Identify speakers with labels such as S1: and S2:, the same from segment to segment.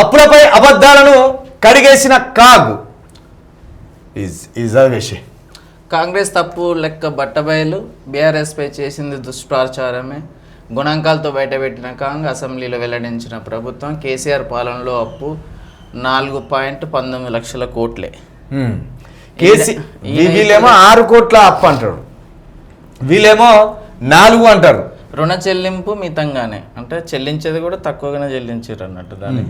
S1: అప్పులపై అబద్ధాలను కడిగేసిన కాగ్.
S2: కాంగ్రెస్ తప్పు లెక్క బట్టబయలు బీఆర్ఎస్పై చేసింది దుష్ప్రచారమే. గుణాంకాలతో బయటపెట్టిన కాంగ్ అసెంబ్లీలో వెల్లడించిన ప్రభుత్వం కేసీఆర్ పాలనలో అప్పు నాలుగు పాయింట్ పంతొమ్మిది లక్షల కోట్లే.
S1: కేసీ వీళ్ళేమో ఆరు కోట్ల అప్పు అంటారు. వీళ్ళేమో నాలుగు అంటారు.
S2: రుణ చెల్లింపు మితంగానే. అంటే చెల్లించేది కూడా తక్కువగానే చెల్లించారు అన్నట్టు దాన్ని.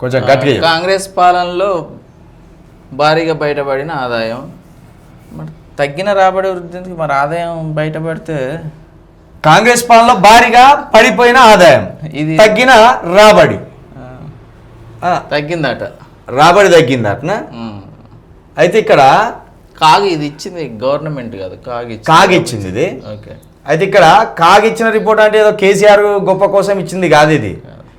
S1: కొంచెం గట్టిగా.
S2: కాంగ్రెస్ పాలనలో భారీగా బయటపడిన ఆదాయం మరి తగ్గిన రాబడి వృద్ధికి మరి ఆదాయం బయటపడితే
S1: కాంగ్రెస్ పాలనలో భారీగా పడిపోయిన ఆదాయం
S2: ఇది
S1: తగ్గిన రాబడి.
S2: తగ్గిందట.
S1: రాబడి తగ్గింది అట్నా
S2: ఉమ్.
S1: అయితే ఇక్కడ
S2: కాగు ఇది ఇచ్చింది గవర్నమెంట్ కాదు కాగు ఇచ్చింది.
S1: కాగిచ్చింది ఇది.
S2: ఓకే.
S1: అయితే ఇక్కడ కాగిచ్చిన రిపోర్ట్ అంటే ఏదో కేసీఆర్ గొప్ప కోసం ఇచ్చింది కాదు ఇది.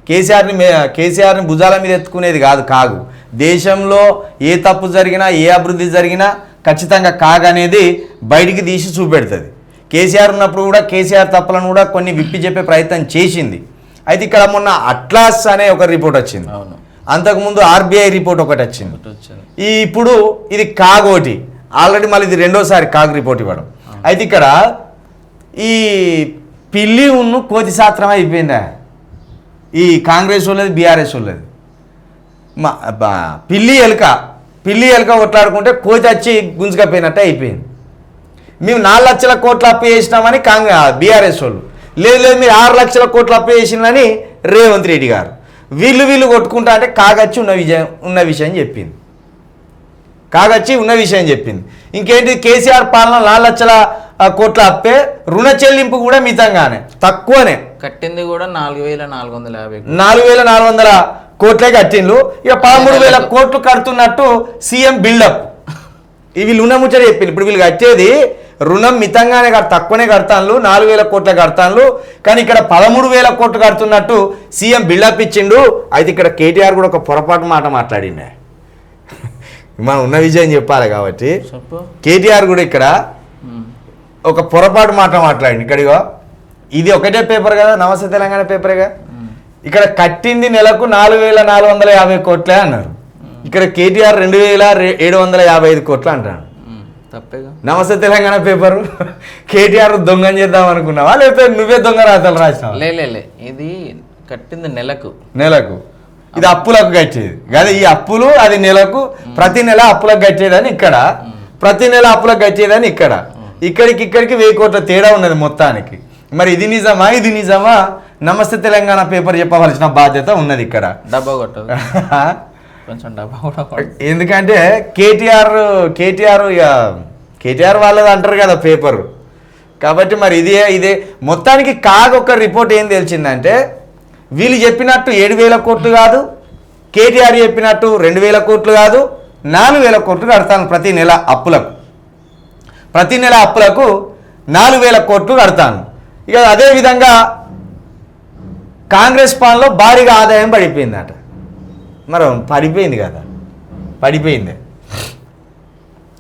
S1: కేసీఆర్ని కేసీఆర్ని భుజాల మీద ఎత్తుకునేది కాదు కాగు. దేశంలో ఏ తప్పు జరిగినా ఏ అభివృద్ధి జరిగినా ఖచ్చితంగా కాగ్ అనేది బయటికి తీసి చూపెడుతుంది. కేసీఆర్ ఉన్నప్పుడు కూడా కేసీఆర్ తప్పులను కూడా కొన్ని విప్పి చెప్పే ప్రయత్నం చేసింది. అయితే ఇక్కడ మొన్న అట్లాస్ అనే ఒక రిపోర్ట్ వచ్చింది. అంతకుముందు ఆర్బీఐ రిపోర్ట్ ఒకటి వచ్చింది.
S2: ఒకటి వచ్చింది.
S1: ఈ ఇప్పుడు ఇది కాగ్ ఒకటి. ఆల్రెడీ మళ్ళీ ఇది రెండోసారి కాగ్ రిపోర్ట్ ఇవ్వడం. అయితే ఇక్కడ ఈ పిల్లి ఉన్ను కోతి శాస్త్రం అయిపోయిందా? ఈ కాంగ్రెస్ వాళ్ళది బీఆర్ఎస్ వాళ్ళది. మా బా- పిల్లి ఎలుక పిల్లి ఎలుక కొట్లాడుకుంటే కోతి వచ్చి గుంజుకపోయినట్టే అయిపోయింది. మేము నాలుగు లక్షల కోట్ల అప్పు చేసినామని కాంగ్రెస్ బీఆర్ఎస్ వాళ్ళు. లేదు లేదు మీరు ఆరు లక్షల కోట్ల అప్పు చేసిందని రేవంత్ రెడ్డి గారు. వీళ్ళు వీళ్ళు కొట్టుకుంటా అంటే కాగచ్చి ఉన్న విజయం ఉన్న విషయం చెప్పింది. కాగచ్చి ఉన్న విషయం చెప్పింది. ఇంకేంటి కేసీఆర్ పాలన నాలుగు లక్షల కోట్ల అప్పే రుణ చెల్లింపు కూడా మితంగానే తక్కువనే.
S2: కట్టింది కూడా నాలుగు వేల నాలుగు వందల యాభై
S1: నాలుగు వేల నాలుగు వందల కోట్లే కట్టిండ్రు ఇక పదమూడు వేల కోట్లు కడుతున్నట్టు సీఎం బిల్డప్. ఈ వీళ్ళు ఉన్న ముచ్చట చెప్పింది ఇప్పుడు వీళ్ళు కట్టేది రుణం మితంగానే కడ తక్కువనే కడతాను నాలుగు వేల కోట్ల కడతాను కానీ ఇక్కడ పదమూడు వేల కోట్లు కడుతున్నట్టు సీఎం బిల్డప్ ఇచ్చిండు. అయితే ఇక్కడ కేటీఆర్ కూడా ఒక పొరపాటు మాట మాట్లాడిండే. మనం ఉన్న విజయం చెప్పాలి కాబట్టి. కేటీఆర్ కూడా ఇక్కడ. ఒక పొరపాటు మాట మాట్లాడింది ఇక్కడిగో ఇది ఒకటే పేపర్ కదా నమస్తే తెలంగాణ పేపరేగా ఇక్కడ కట్టింది నెలకు నాలుగు వేల నాలుగు వందల యాభై కోట్లే అన్నారు. ఇక్కడ కేటీఆర్ రెండు వేల ఏడు వందల యాభై ఐదు కోట్లు అంటాడు.
S2: ఉమ్. తప్పేగా.
S1: నమస్తే తెలంగాణ పేపరు. కేటీఆర్ దొంగని చేద్దాం అనుకున్నావా? లేకపోతే నువ్వే దొంగ రాతలు రాసినావా?
S2: లే లే, లే. ఇది కట్టింది నెలకు.
S1: నెలకు. ఇది అప్పులకు కట్టేది. కదా ఈ అప్పులు అది నెలకు ప్రతి నెల అప్పులకు కట్టేదని ఇక్కడ. ప్రతి నెల అప్పులకు కట్టేదని ఇక్కడ. ఇక్కడికి ఇక్కడికి వెయ్యి కోట్ల తేడా ఉన్నది మొత్తానికి. మరి ఇది నిజమా? ఇది నిజమా? నమస్తే తెలంగాణ పేపర్ చెప్పవలసిన బాధ్యత ఉన్నది ఇక్కడ.
S2: డబ్బా కొట్టదు. కొంచెం డబ్బా కూడా.
S1: ఎందుకంటే కేటీఆర్ కేటీఆర్ ఇక కేటీఆర్ వాళ్ళది అంటారు కదా పేపర్. కాబట్టి మరి ఇదే ఇదే మొత్తానికి కాగ్ ఒక రిపోర్ట్ ఏం తెలిసిందంటే వీళ్ళు చెప్పినట్టు ఏడు వేల కోట్లు కాదు కేటీఆర్ చెప్పినట్టు రెండు వేల కోట్లు కాదు నాలుగు వేల కోట్లు కడతాను ప్రతి నెల అప్పులకు. ప్రతి నెల అప్పులకు నాలుగు వేల కోట్లు కడతాను. ఇక అదేవిధంగా కాంగ్రెస్ పాలనలో భారీగా ఆదాయం పడిపోయిందట. మరి పడిపోయింది కదా. పడిపోయింది.